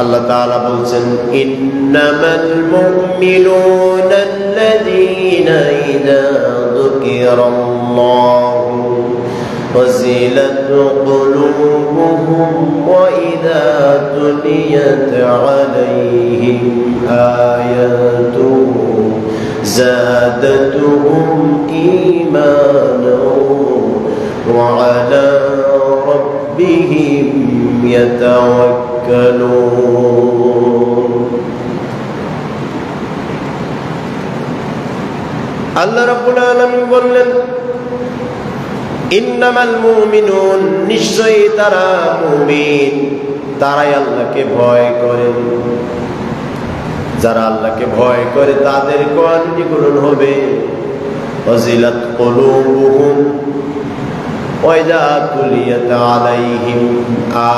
আল্লাহ তাআলা বলছেন ইন্নামাল মুমিনুনা আল্লাযীনা ইযা যুকিরাল্লাহু وزلت قلوبهم وإذا تليت عليهم آياته زادتهم إيمانا وعلى ربهم يتوكلون আল্লাহ রাব্বুল আলামিন বললেন, ইন্নামাল মুমিনুন, নিশ্চয়ই তারা মুমিন। তারাই আল্লাহকে ভয় করে। যারা আল্লাহকে ভয় করে, তাদের কোয়ালিটি গ্রহণ হবে। ফজিলাত কুলুবুহুম। ওয়াইদা তুলিয়াত আলাইহিম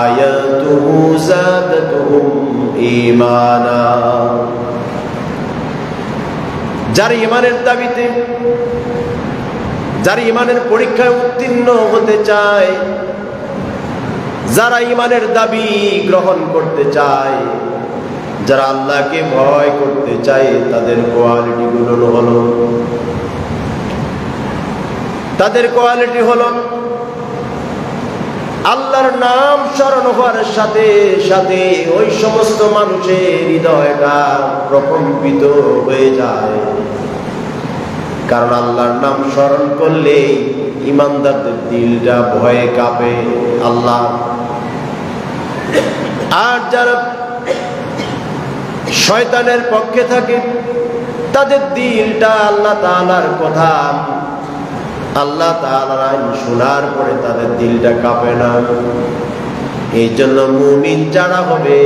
আয়াতুহু জাদাতুহুম ঈমানা যার ইমানের দাবিতে, যারা ইমানের পরীক্ষায় উত্তীর্ণ হতে চায়, যারা ইমানের দাবি গ্রহণ করতে চায়, যারা আল্লাহকে ভয় করতে চায়, তাদের কোয়ালিটি গুলো হলো, তাদের কোয়ালিটি হলো আল্লাহর নাম স্মরণ হওয়ার সাথে সাথে ওই সমস্ত মানুষের হৃদয়টা প্রকম্পিত হয়ে যায়। কারণ আল্লাহর নাম স্মরণ করলে ইমানদারদের দিলটা ভয়ে কাঁপে আল্লাহ। আর যারা শয়তানের পক্ষে থাকে, তাদের দিলটা আল্লাহ তাআলার কথা আল্লাহ তাআলার আইন শোনার পরে তাদের দিলটা কাঁপে না এই জন্য মুমিন যারা হবে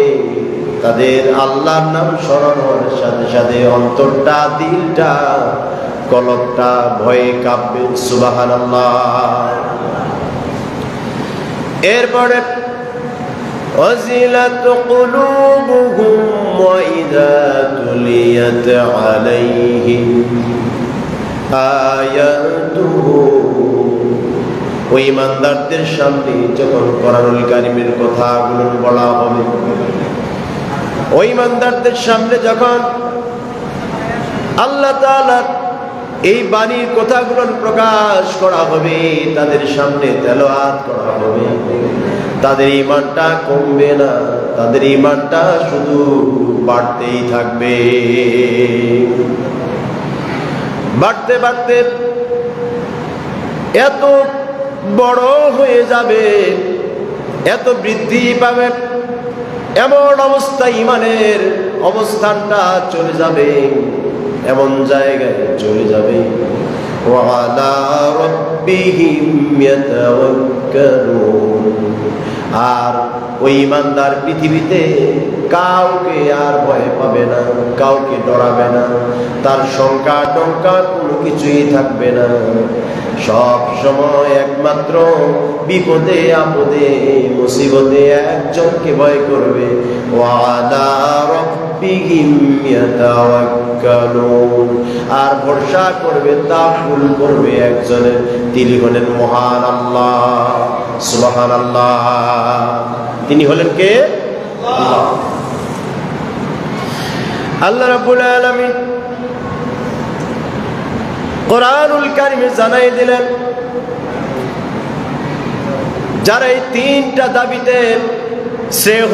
তাদের আল্লাহর নাম স্মরণ হওয়ার সাথে সাথে অন্তরটা দিলটা কলকটা ভয়ে কাঁপবে সুবাহান এরপরে وزلت قلوبهم وإذا تليت عليهم آياته ওই ইমানদারদের সামনে যখন কোরআনুল কারিমের কথাগুলো বলা হবে, ওই ইমানদারদের সামনে যখন আল্লাহ তাআলার এই বাণীর কথাগুলো প্রকাশ করা হবে, তাদের সামনে তেলোয়াত করা হবে, তাদের ইমানটা কমবে না, তাদের ইমানটা শুধু বাড়তেই থাকবে। বাড়তে বাড়তে এত বড় হয়ে যাবে, এত বৃদ্ধি পাবে, এমন অবস্থা ইমানের অবস্থানটা চলে যাবে, এমন জায়গায় চলে যাবে। আর ওই ইমানদার পৃথিবীতে কাউকে আর ভয় পাবে না, কাউকে ডরাবে না। তার শঙ্কা টঙ্কা কোনো কিছুই থাকবে না। সব সময় একমাত্র বিপদে, আপদে, মুসিবতে একজনকে ভয় করবে। আর ভরসা করবে তা ফুল করবে একজনের তিনি হলেন মহান আল্লাহ। সুবহান আল্লাহ তিনি হলেন কে? আল্লাহ রাব্বুল আলামিন কোরআনুল কারিমে জানাই দিলেন, যারা এই তিনটা দাবিতে শ্রেয়